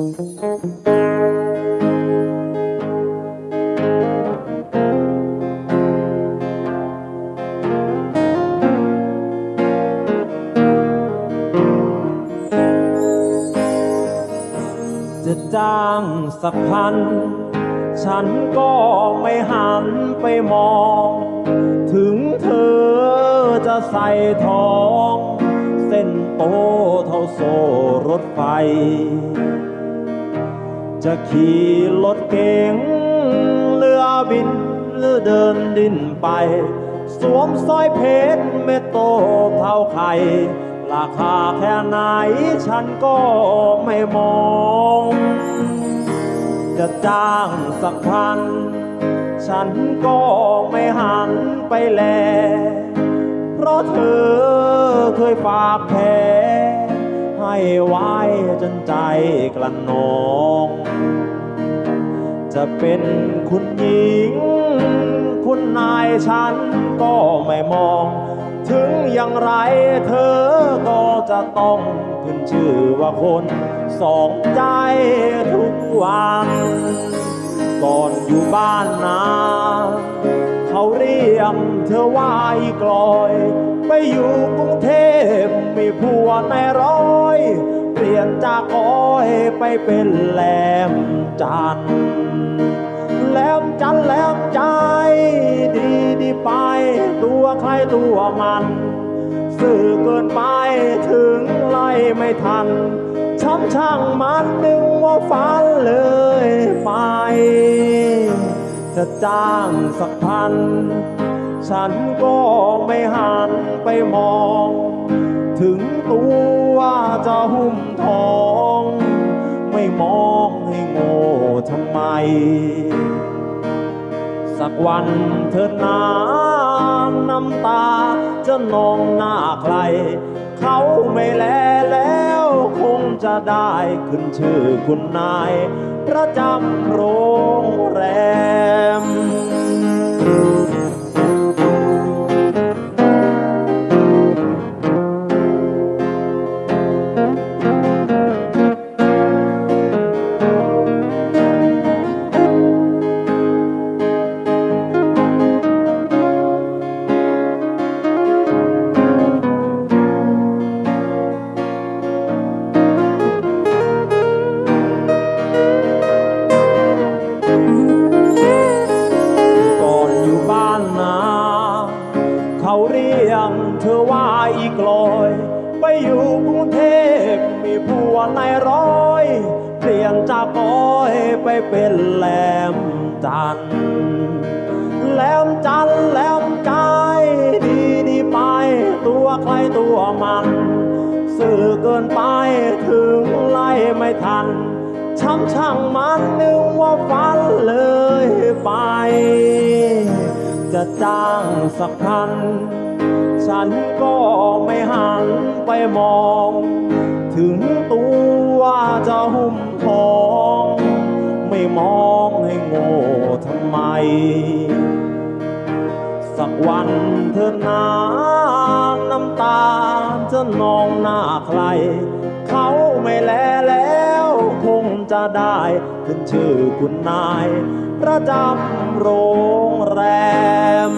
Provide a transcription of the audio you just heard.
จะจ้างสักพัน ฉันก็ไม่หันไปมอง ถึงเธอจะใส่ทอง เส้นโตเท่าโซ่รถไฟ จะขี่รถเก๋งเรือบินหรือเดินดินไป สวมสร้อยเพชรเม็ดโตเท่าไข่ราคาแค่ไหนฉันก็ไม่มอง จะจ้างสักพัน ฉันก็ไม่หันไปแล เพราะเธอเคยฝากแผล ให้ไว้จนใจกลันนอง จะเป็นคุณหญิง คุณนายฉันก็ไม่มอง ถึงอย่างไรเธอก็จะต้องขึ้นชื่อว่าคนสองใจทุกวัน ก่อนอยู่บ้านนาเขาเรียกเธอว่าอีกลอย ไปอยู่กรุงเทพ มีผัวในร้อย เปลี่ยนจากอ้อยไปเป็นแหลมจันแหลมจันแหลมใจดีดีไป ตัวใครตัวมัน สื่อเกินไปถึงไล่ไม่ทันช้ำช่างมันนึงว่าฝันเลยไป จะจ้างสักพัน ฉันก็ไม่หันไปมอง ถึงตัวจะหุ้มทอง ไม่มองให้โง่ทำไม สักวันเธอนาน้ำตา จะนองหน้าใคร เขาไม่แลแล้วคงจะได้ขึ้นชื่อคุณนาย ประจำโรงแรม อีกลอย ไปอยู่กรุงเทพมีผัวในายร้อย เปลี่ยนจากอ้อยไปเป็นแหลมจันแหลมจันแหลมใจดีดีไป ตัวใครตัวมัน สื่อเกินไปถึงไล่ไม่ทันช้ำช่างมันนึกว่าฝันเลยไป จะจ้างสักพัน ฉันก็ไม่หันไปมอง ถึงตัวจะหุ้มทอง ไม่มองให้โง่ทำไม สักวันเธอนาน้ำตาจะนองหน้าใคร เขาไม่แลแล้วคงจะได้ขึ้นชื่อคุณนาย ประจำโรงแรม